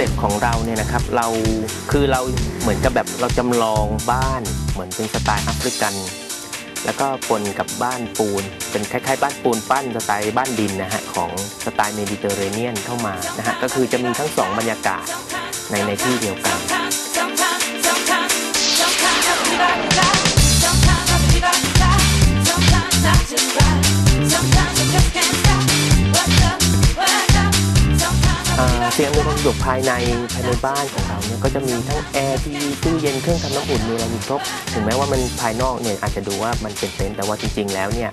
ซ็ปต์ของเราเนี่ยนะครับเราคือเราเหมือนกับแบบเราจำลองบ้านเหมือนเป็นสไตล์แอฟริกัน แล้วก็ปนกับบ้านปูน เป็นคล้ายๆ บ้านปูนปั้นสไตล์บ้านดินนะฮะของสไตล์เมดิเตอร์เรเนียนเข้ามานะฮะก็คือจะมีทั้งสองบรรยากาศในในที่เดียวกัน สียงในความสะดวกภายในภายในบ้านของเราเนี่ยก็จะมีทั้งแอร์ทีวีตู้เย็นเครื่องทำน้ำอุ่นมีอะไรมีครบถึงแม้ว่ามันภายนอกเนี่ยอาจจะดูว่ามันเป็นเต็นท์แต่ว่าจริงๆ แล้วเนี่ย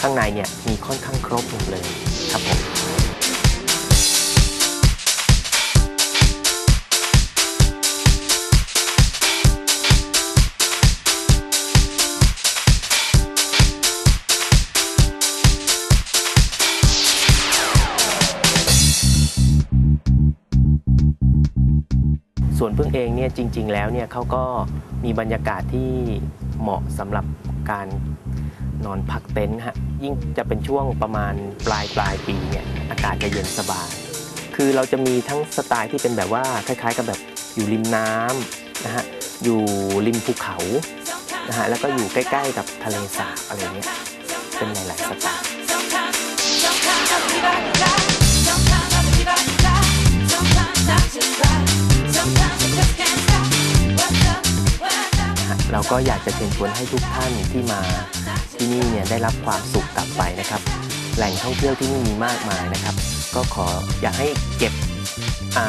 ข้างในเนี่ยมีค่อนข้างครบหมดเลยครับผม ส่วนพึ่งเองเนี่ยจริง ๆ แล้วเนี่ยเขาก็มีบรรยากาศที่เหมาะสำหรับการนอนพักเต็นท์ฮะยิ่งจะเป็นช่วงประมาณปลายปลายปีเนี่ยอากาศจะเย็นสบาย คือเราจะมีทั้งสไตล์ที่เป็นแบบว่าคล้าย ๆ กับแบบอยู่ริมน้ำนะฮะอยู่ริมภูเขานะฮะแล้วก็อยู่ใกล้ ๆ กับทะเลสาบอะไรเงี้ยเป็นหลายๆสไตล์ เราก็อยากจะเชิญชวนให้ทุกท่านที่มาที่นี่เนี่ยได้รับความสุขกลับไปนะครับ แหล่งท่องเที่ยวที่นี่มีมากมายนะครับ ก็ขออยากให้เก็บอา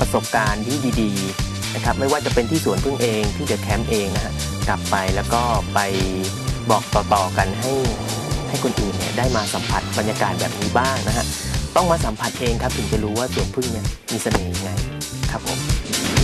ประสบการณ์ที่ดี ๆนะครับ ไม่ว่าจะเป็นที่สวนพึ่งเองที่เดอะแคมป์เองนะฮะกลับไปแล้วก็ไปบอกต่อๆกันให้ให้คนอื่นเนี่ยได้มาสัมผัสบรรยากาศแบบนี้บ้างนะฮะต้องมาสัมผัสเองครับถึงจะรู้ว่าสวนพึ่งเนี่ยมีเสน่ห์ยังไงครับผม